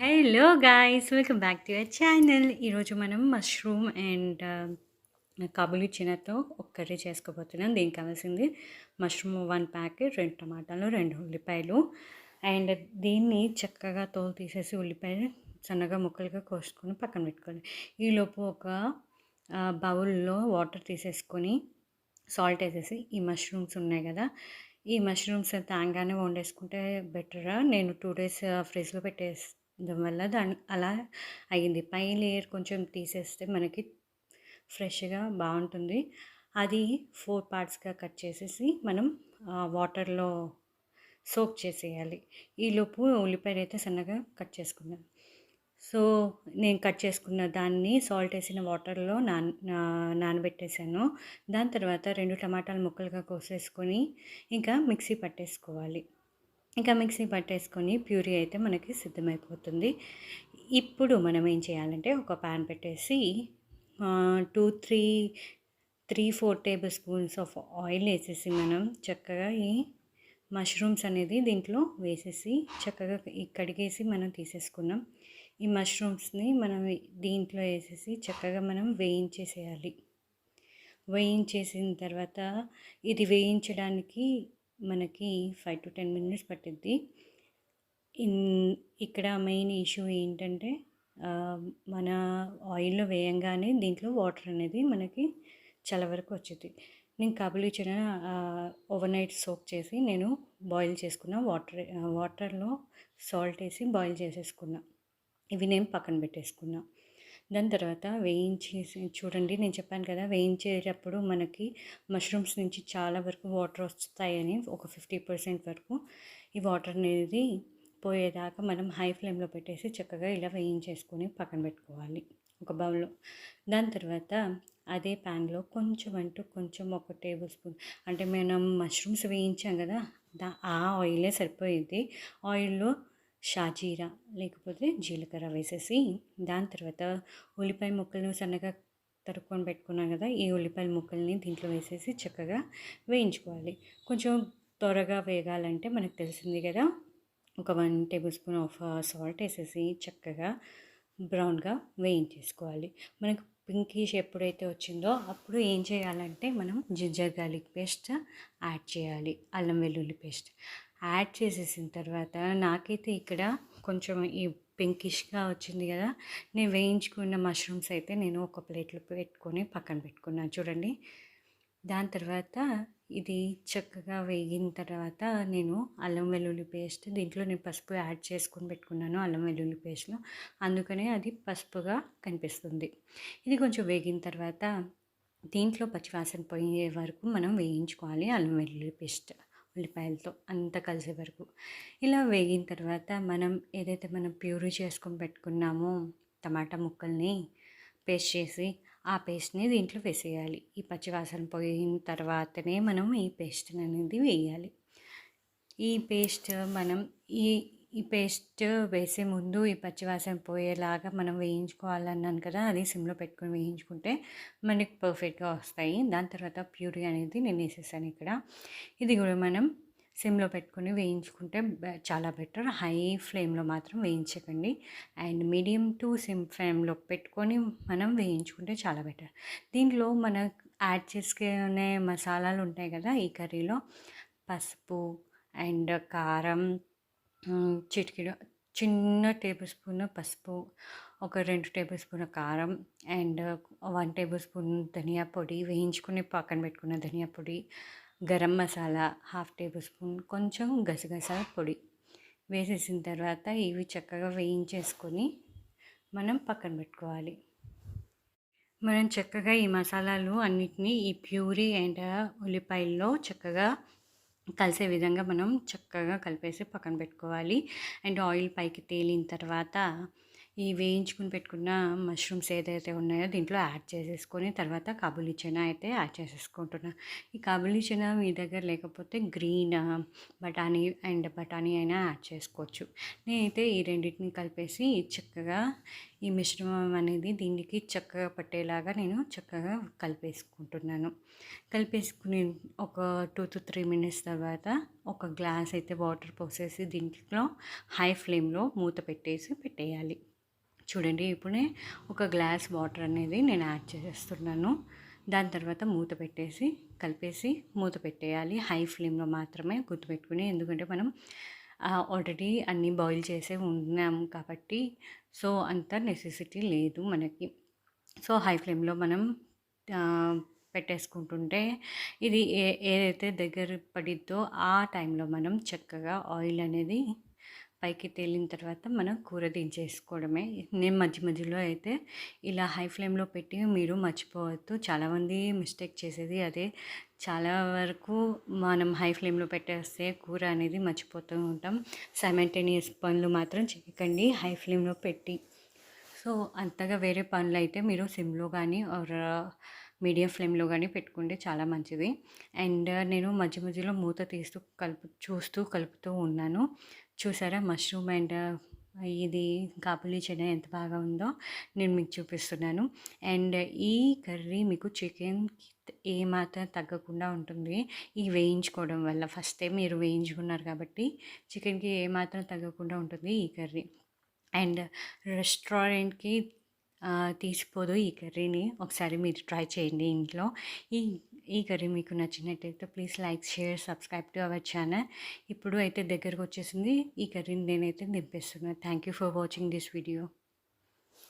Hello guys welcome back to your channel ఈరోజు మనం mushroom and uh, కాబులి చిన్నతో ఒక కర్రీ చేసుకోబోతున్నాం. దీనికి కావాల్సింది మష్రూమ్ వన్ ప్యాకెట్ రెండు టమాటాలు రెండు ఉల్లిపాయలు. అండ్ దీన్ని చక్కగా తోలు తీసేసి ఉల్లిపాయలు సన్నగా ముక్కలుగా కోసుకొని పక్కన పెట్టుకోవాలి. ఈలోపు ఒక బౌల్లో వాటర్ తీసేసుకొని సాల్ట్ వేసేసి ఈ మష్రూమ్స్ ఉన్నాయి కదా. ఈ మష్రూమ్స్ తేంగానే వండేసుకుంటే బెటరా? నేను టూ డేస్ ఫ్రిడ్జ్లో పెట్టేసి దానివల్ల దాని అలా అయ్యింది. పై లేయర్ కొంచెం తీసేస్తే మనకి ఫ్రెష్గా బాగుంటుంది. అది ఫోర్ పార్ట్స్గా కట్ చేసేసి మనం వాటర్లో సోక్ చేసేయాలి. ఈలోపు ఉల్లిపాయలు అయితే సన్నగా కట్ చేసుకున్నాను. సో నేను కట్ చేసుకున్న దాన్ని సాల్ట్ వేసిన వాటర్లో నాన్ నానబెట్టేసాను. దాని తర్వాత రెండు టమాటాలు ముక్కలుగా కోసేసుకొని ఇంకా మిక్సీ పట్టేసుకోవాలి. ఇంకా మిక్సీ పట్టేసుకొని ప్యూరీ అయితే మనకి సిద్ధమైపోతుంది. ఇప్పుడు మనం ఏం చేయాలంటే ఒక ప్యాన్ పెట్టేసి two three three four tablespoons of oil వేసేసి మనం చక్కగా ఈ మష్రూమ్స్ అనేది దీంట్లో వేసేసి చక్కగా కడిగేసి మనం తీసేసుకున్నాం. ఈ మష్రూమ్స్ని మనం దీంట్లో వేసేసి చక్కగా మనం వేయించేసేయాలి. వేయించేసిన తర్వాత ఇది వేయించడానికి మనకి ఫైవ్ టు టెన్ మినిట్స్ పట్టిద్ది. ఇన్ ఇక్కడ మెయిన్ ఇష్యూ ఏంటంటే మన ఆయిల్లో వేయంగానే దీంట్లో వాటర్ అనేది మనకి చాలా వరకు వచ్చింది. నేను కబులు ఇచ్చిన ఓవర్ నైట్ సోక్ చేసి నేను బాయిల్ చేసుకున్న వాటర్ వాటర్లో సాల్ట్ వేసి బాయిల్ చేసేసుకున్నా. ఇవి నేను పక్కన పెట్టేసుకున్నా. దాని తర్వాత వేయించేసి చూడండి నేను చెప్పాను కదా వేయించేటప్పుడు మనకి మష్రూమ్స్ నుంచి చాలా వరకు వాటర్ వస్తాయని ఒక ఫిఫ్టీ పర్సెంట్ వరకు ఈ వాటర్ అనేది పోయేదాకా మనం హై ఫ్లేమ్లో పెట్టేసి చక్కగా ఇలా వేయించేసుకొని పక్కన పెట్టుకోవాలి ఒక బౌల్లో దాని తర్వాత అదే ప్యాన్లో కొంచెం అంటూ కొంచెం ఒక టేబుల్ స్పూన్ అంటే మనం మష్రూమ్స్ వేయించాం కదా దా ఆ ఆయిలే సరిపోయింది ఆయిల్లో షాజీరా లేకపోతే జీలకర్ర వేసేసి దాని తర్వాత ఉల్లిపాయ ముక్కలను సన్నగా తరుక్కొని పెట్టుకున్నాం కదా ఈ ఉల్లిపాయ ముక్కల్ని దీంట్లో వేసేసి చక్కగా వేయించుకోవాలి. కొంచెం త్వరగా వేగాలంటే మనకు తెలిసింది కదా ఒక one tablespoon of salt వేసేసి చక్కగా బ్రౌన్గా వేయించేసుకోవాలి. మనకు పింకిష్ ఎప్పుడైతే వచ్చిందో అప్పుడు ఏం చేయాలంటే మనం జింజర్ గార్లిక్ పేస్ట్ యాడ్ చేయాలి అల్లం వెల్లుల్లి పేస్ట్. యాడ్ చేసేసిన తర్వాత నాకైతే ఇక్కడ కొంచెం ఈ పింకిష్గా వచ్చింది కదా నేను వేయించుకున్న మష్రూమ్స్ అయితే నేను ఒక ప్లేట్లో పెట్టుకొని పక్కన పెట్టుకున్నాను చూడండి. దాని తర్వాత ఇది చక్కగా వేగిన తర్వాత నేను అల్లం వెల్లుల్లి పేస్ట్ దీంట్లో నేను పసుపు యాడ్ చేసుకొని పెట్టుకున్నాను అల్లం వెల్లుల్లి పేస్ట్లో. అందుకనే అది పసుపుగా కనిపిస్తుంది. ఇది కొంచెం వేగిన తర్వాత దీంట్లో పచ్చివాసన పోయే వరకు మనం వేయించుకోవాలి అల్లం వెల్లుల్లి పేస్ట్. ఉల్లిపాయలతో అంత కలిసే వరకు. ఇలా వేగిన తర్వాత మనం ఏదైతే మనం ప్యూరీ చేసుకొని పెట్టుకున్నామో టమాటా ముక్కల్ని పేస్ట్ చేసి ఆ పేస్ట్ని దీంట్లో వేసేయాలి. ఈ పచ్చివాసన పోయిన తర్వాతనే మనం ఈ పేస్ట్ అనేది వేయాలి. ఈ పేస్ట్ మనం ఈ ఈ పేస్ట్ వేసే ముందు ఈ పచ్చివాసన పోయేలాగా మనం వేయించుకోవాలన్నాను కదా అది సిమ్లో పెట్టుకొని వేయించుకుంటే మనకి పర్ఫెక్ట్గా వస్తాయి. దాని తర్వాత ప్యూరీ అనేది నేను వేసేసాను ఇక్కడ. ఇది కూడా మనం సిమ్లో పెట్టుకొని వేయించుకుంటే చాలా బెటర్. హై ఫ్లేమ్లో మాత్రం వేయించకండి. అండ్ మీడియం టు సిమ్ ఫ్లేమ్లో పెట్టుకొని మనం వేయించుకుంటే చాలా బెటర్. దీంట్లో మన యాడ్ చేసుకునే మసాలాలు ఉంటాయి కదా ఈ కర్రీలో పసుపు అండ్ కారం చిటికెడు చిన్న టేబుల్ స్పూన్ పసుపు ఒక రెండు టేబుల్ స్పూన్ కారం అండ్ వన్ టేబుల్ స్పూన్ ధనియా పొడి వేయించుకుని పక్కన పెట్టుకున్న ధనియా పొడి garam masala half tablespoon కొంచెం గసగసాల పొడి వేసేసిన తర్వాత ఇవి చక్కగా వేయించేసుకొని మనం పక్కన పెట్టుకోవాలి. మనం చక్కగా ఈ మసాలాలు అన్నిటినీ ఈ ప్యూరీ అండ్ ఉల్లిపాయల్లో చక్కగా కలిసే విధంగా మనం చక్కగా కలిపేసి పక్కన పెట్టుకోవాలి. అండ్ ఆయిల్ పైకి తేలిన తర్వాత ఈ వేయించుకుని పెట్టుకున్న మష్రూమ్స్ ఏదైతే ఉన్నాయో దీంట్లో యాడ్ చేసేసుకొని తర్వాత కాబులీ చనా అయితే యాడ్ చేసేసుకుంటున్నా. ఈ కాబులీ చనా మీ దగ్గర లేకపోతే గ్రీన్ బఠానీ అండ్ బఠానీ అయినా యాడ్ చేసుకోవచ్చు. నేనైతే ఈ రెండింటిని కలిపేసి చక్కగా ఈ మిశ్రమం అనేది దీనికి చక్కగా పట్టేలాగా నేను చక్కగా కలిపేసుకుంటున్నాను. కలిపేసుకుని ఒక టూ టు త్రీ మినిట్స్ తర్వాత ఒక గ్లాస్ అయితే వాటర్ పోసేసి దీంట్లో హై ఫ్లేమ్లో మూత పెట్టేసి పెట్టేయాలి. చూడండి ఇప్పుడే ఒక గ్లాస్ వాటర్ అనేది నేను యాడ్ చేసేస్తున్నాను. దాని తర్వాత మూత పెట్టేసి కలిపేసి మూత పెట్టేయాలి. హై ఫ్లేమ్లో మాత్రమే గుర్తుపెట్టుకుని ఎందుకంటే మనం ఆల్రెడీ అన్నీ బాయిల్ చేసే ఉన్నాం కాబట్టి సో అంత నెసెసిటీ లేదు మనకి. సో హై ఫ్లేమ్లో మనం పెట్టేసుకుంటుంటే ఇది ఏ ఏదైతే దగ్గర పడిద్దో ఆ టైంలో మనం చక్కగా ఆయిల్ అనేది పైకి తేలిన తర్వాత మనం కూర దించేసుకోవడమే. నేను మధ్య మధ్యలో అయితే ఇలా హై ఫ్లేమ్లో పెట్టి మీరు మర్చిపోవద్దు. చాలామంది మిస్టేక్ చేసేది అదే. చాలా వరకు మనం హై ఫ్లేమ్లో పెట్టేస్తే కూర అనేది మర్చిపోతూ ఉంటాం. సైమెంటేనియస్ పనులు మాత్రం చేయకండి హై ఫ్లేమ్లో పెట్టి. సో అంతగా వేరే పనులు అయితే మీరు సిమ్లో కానీ ఆర్ మీడియం ఫ్లేమ్లో కానీ పెట్టుకుంటే చాలా మంచిది. అండ్ నేను మధ్య మధ్యలో మూత తీస్తూ కలుపు చూస్తూ కలుపుతూ ఉన్నాను. చూసారా మష్రూమ్ అండ్ ఇది కాపులి చెన ఎంత బాగా ఉందో నేను మీకు చూపిస్తున్నాను. అండ్ ఈ కర్రీ మీకు చికెన్ ఏమాత్రం తగ్గకుండా ఉంటుంది. ఈ వేయించుకోవడం వల్ల ఫస్ట్ టైం మీరు వేయించుకున్నారు కాబట్టి చికెన్కి ఏమాత్రం తగ్గకుండా ఉంటుంది ఈ కర్రీ. అండ్ రెస్టారెంట్కి తీసిపోదు ఈ కర్రీని. ఒకసారి మీరు ట్రై చేయండి ఇంట్లో. ఈ ఈ కర్రీ మీకు నచ్చినట్టయితే please like share subscribe to our channel. ఇప్పుడు అయితే దగ్గరకు వచ్చేసింది. ఈ కర్రీని నేనైతే దింపేస్తున్నాను thank you for watching this video.